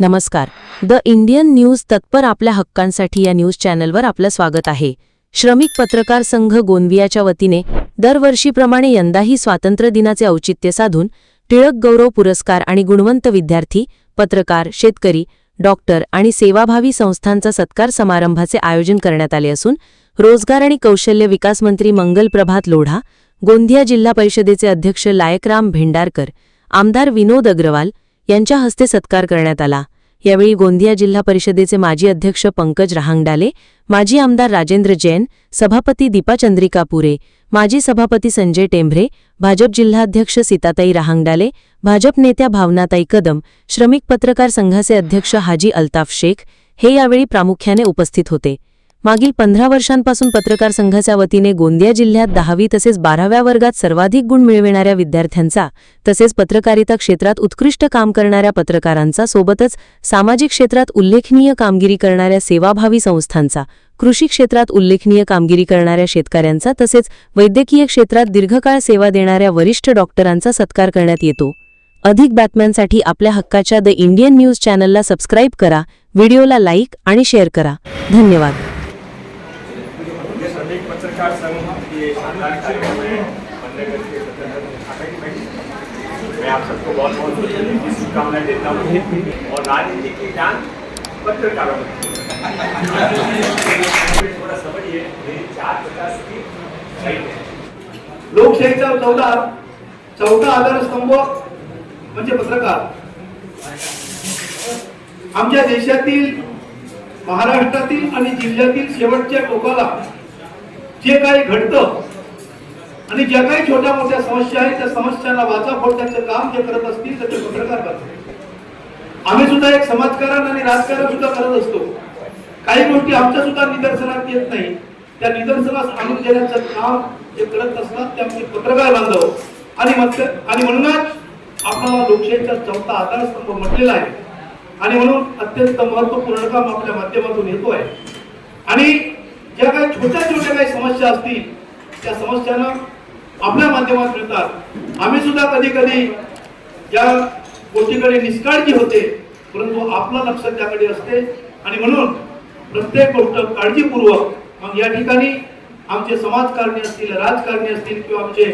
नमस्कार. The Indian news तत्पर आपल्या हक्कांसाठी या न्यूज चॅनलवर आपलं स्वागत आहे. श्रमिक पत्रकार संघ गोंदियाच्या वतीने दरवर्षीप्रमाणे यंदाही स्वातंत्र्य दिनाचे औचित्य साधून टिळक गौरव पुरस्कार आणि गुणवंत विद्यार्थी पत्रकार शेतकरी डॉक्टर आणि सेवाभावी संस्थांचा सत्कार समारंभाचे आयोजन करण्यात आले असून रोजगार आणि कौशल्य विकास मंत्री मंगल प्रभात लोढा गोंदिया जिल्हा परिषदेचे अध्यक्ष लायकराम भेंडारकर आमदार विनोद अग्रवाल यांच्या हस्ते सत्कार करण्यात आला. यावेळी गोंदिया जिल्हा परिषदेचे माजी अध्यक्ष पंकज रहांगडाले माजी आमदार राजेंद्र जैन सभापती दीपा चंद्रिका पुरे माजी सभापती संजय टेंभरे भाजप जिल्हाध्यक्ष सीताताई रहांगडाले भाजप नेत्या भावनाताई कदम श्रमिक पत्रकार संघाचे अध्यक्ष हाजी अल्ताफ शेख हे यावेळी प्रामुख्याने उपस्थित होते. मागील पंधरा वर्षांपासून पत्रकार संघाच्या वतीने गोंदिया जिल्ह्यात दहावी तसेच बाराव्या वर्गात सर्वाधिक गुण मिळविणाऱ्या विद्यार्थ्यांचा तसेच पत्रकारिता क्षेत्रात उत्कृष्ट काम करणाऱ्या पत्रकारांचा सोबतच सामाजिक क्षेत्रात उल्लेखनीय कामगिरी करणाऱ्या सेवाभावी संस्थांचा कृषी क्षेत्रात उल्लेखनीय कामगिरी करणाऱ्या शेतकऱ्यांचा तसेच वैद्यकीय क्षेत्रात दीर्घकाळ सेवा देणाऱ्या वरिष्ठ डॉक्टरांचा सत्कार करण्यात येतो. अधिक बातम्यांसाठी आपल्या हक्काच्या द इंडियन न्यूज चॅनलला सबस्क्राईब करा व्हिडिओला लाईक आणि शेअर करा. धन्यवाद. पत्रकार संघ ये शानदार कार्यक्रम है बनने करके मैं आप सबको बहुत बहुत की शुभकामनाएं देता हूँ और राजनीति की जान पत्रकारों में थोड़ा समझिए मेरी चार पचास की लोकशाहीचा चौदा चौथा आधारस्तंभ म्हणजे पत्रकार. आमच्या देशातील महाराष्ट्रातील आणि जिल्ह्यातील शेवटच्या टोकाला जे काही घडतं आणि ज्या काही छोट्या मोठ्या समस्या आहेत त्या समस्यांना वाचा फोडण्याचं काम जे करत असतील तर ते पत्रकार करतात. आम्ही सुद्धा एक समाजकारण आणि राजकारण सुद्धा करत असतो. काही गोष्टी आमच्या सुद्धा निदर्शनात येत नाही. त्या निदर्शनास आणून देण्याचं काम जे करत असतात ते आमचे पत्रकार बांधव. आणि मत आणि म्हणूनच आपल्याला लोकशाहीचा चौथा आधारस्तंभ म्हटलेला आहे. आणि म्हणून अत्यंत महत्त्वपूर्ण काम आपल्या माध्यमातून येतो आहे आणि ज्या काही काही समस्या असतील त्या समस्यांना आपल्या माध्यमात मिळतात. आम्ही सुद्धा कधी कधी या गोष्टीकडे निष्काळजी होते परंतु आपलं लक्ष त्याकडे असते. आणि म्हणून प्रत्येक गोष्ट काळजीपूर्वक मग या ठिकाणी आमचे समाजकारणी असतील राजकारणी असतील किंवा आमचे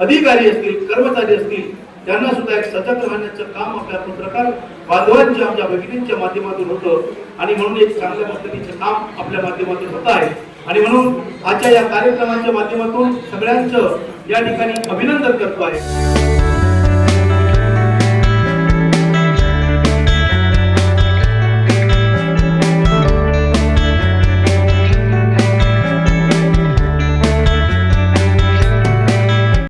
अधिकारी असतील कर्मचारी असतील त्यांना सुद्धा एक सजग राहण्याचं काम आपल्या पत्रकार बांधवांच्या आमच्या भगिनींच्या माध्यमातून होतं. आणि म्हणून एक चांगल्या पद्धतीचं काम आपल्या माध्यमातून होत आहे. आणि म्हणून आजच्या या कार्यक्रमाच्या माध्यमातून सगळ्यांचं या ठिकाणी अभिनंदन करतो आहे.